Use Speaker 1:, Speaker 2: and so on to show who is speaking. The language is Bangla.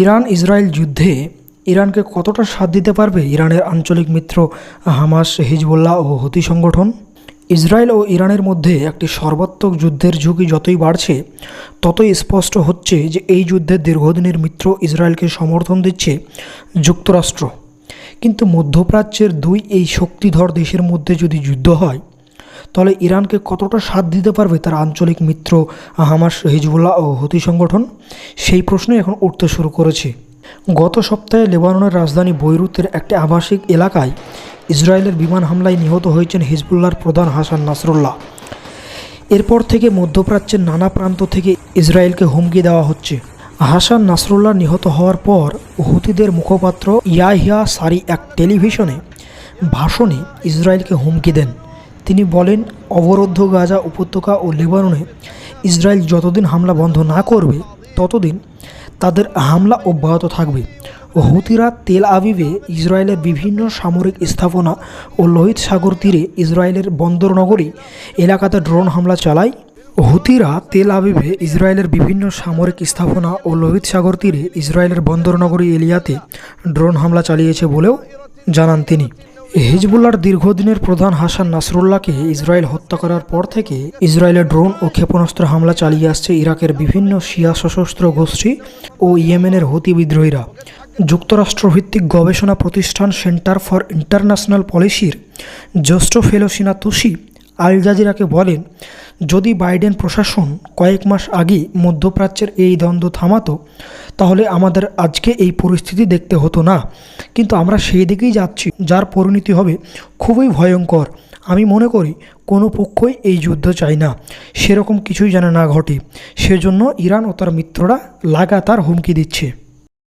Speaker 1: ইরান ইসরায়েল যুদ্ধে ইরানকে কতটা সাথ দিতে পারবে ইরানের আঞ্চলিক মিত্র হামাস, হিজবুল্লাহ ও হতি সংগঠন? ইসরায়েল ও ইরানের মধ্যে একটি সর্বাত্মক যুদ্ধের ঝুঁকি যতই বাড়ছে, ততই স্পষ্ট হচ্ছে যে এই যুদ্ধের দীর্ঘদিনের মিত্র ইসরায়েলকে সমর্থন দিচ্ছে যুক্তরাষ্ট্র। কিন্তু মধ্যপ্রাচ্যের দুই এই শক্তিধর দেশের মধ্যে যদি যুদ্ধ হয় তাহলে ইরানকে কতটা সাথ দিতে পারবে তার আঞ্চলিক মিত্র হামাস, হিজবুল্লাহ ও হুতি সংগঠন? সেই প্রশ্নই এখন উঠতে শুরু করেছে। গত সপ্তাহে লেবাননের রাজধানী বৈরুতের একটি আবাসিক এলাকায় ইসরায়েলের বিমান হামলায় নিহত হয়েছেন হিজবুল্লাহর প্রধান হাসান নাসরুল্লাহ। এরপর থেকে মধ্যপ্রাচ্যের নানা প্রান্ত থেকে ইসরায়েলকে হুমকি দেওয়া হচ্ছে। হাসান নাসরুল্লাহ নিহত হওয়ার পর হুতিদের মুখপাত্র ইয়াহিয়া সারি এক টেলিভিশনে ভাষণে ইসরায়েলকে হুমকি দেন। তিনি বলেন, অবরুদ্ধ গাজা উপত্যকা ও লেবাননে ইসরায়েল যতদিন হামলা বন্ধ না করবে, ততদিন তাদের হামলা অব্যাহত থাকবে। হুতিরা তেল আবিবে ইসরায়েলের বিভিন্ন সামরিক স্থাপনা ও লোহিত সাগর তীরে ইসরায়েলের বন্দর নগরী এলাকাতে ড্রোন হামলা চালায়। হুতিরা তেল আবিবে ইসরায়েলের বিভিন্ন সামরিক স্থাপনা ও লোহিত সাগর তীরে ইসরায়েলের বন্দর নগরী এলিয়াতে ড্রোন হামলা চালিয়েছে বলেও জানান তিনি। হিজবুল্লার দীর্ঘদিনের প্রধান হাসান নাসরুল্লাহকে ইসরায়েল হত্যা করার পর থেকে ইসরায়েলের ড্রোন ও ক্ষেপণাস্ত্র হামলা চালিয়ে আসছে ইরাকের বিভিন্ন শিয়া সশস্ত্র গোষ্ঠী ও ইয়েমেনের হতি বিদ্রোহীরা। যুক্তরাষ্ট্রভিত্তিক গবেষণা প্রতিষ্ঠান সেন্টার ফর ইন্টারন্যাশনাল পলিসির জ্যেষ্ঠ ফেলোসিনা তুষি আল জাজিরাকে বলেন যদি বাইডেন প্রশাসন কয়েক মাস আগে মধ্যপ্রাচ্যের এই দ্বন্দ্ব থামাতো, তাহলে আমাদের আজকে এই পরিস্থিতি দেখতে হতো না। কিন্তু আমরা সেই দিকেই যাচ্ছি, যার পরিণতি হবে খুবই ভয়ঙ্কর। আমি মনে করি, কোনো পক্ষই এই যুদ্ধ চায় না। সেরকম কিছুই যেন না ঘটে। সেজন্য ইরান ও তার মিত্ররা লাগাতার হুমকি দিচ্ছে।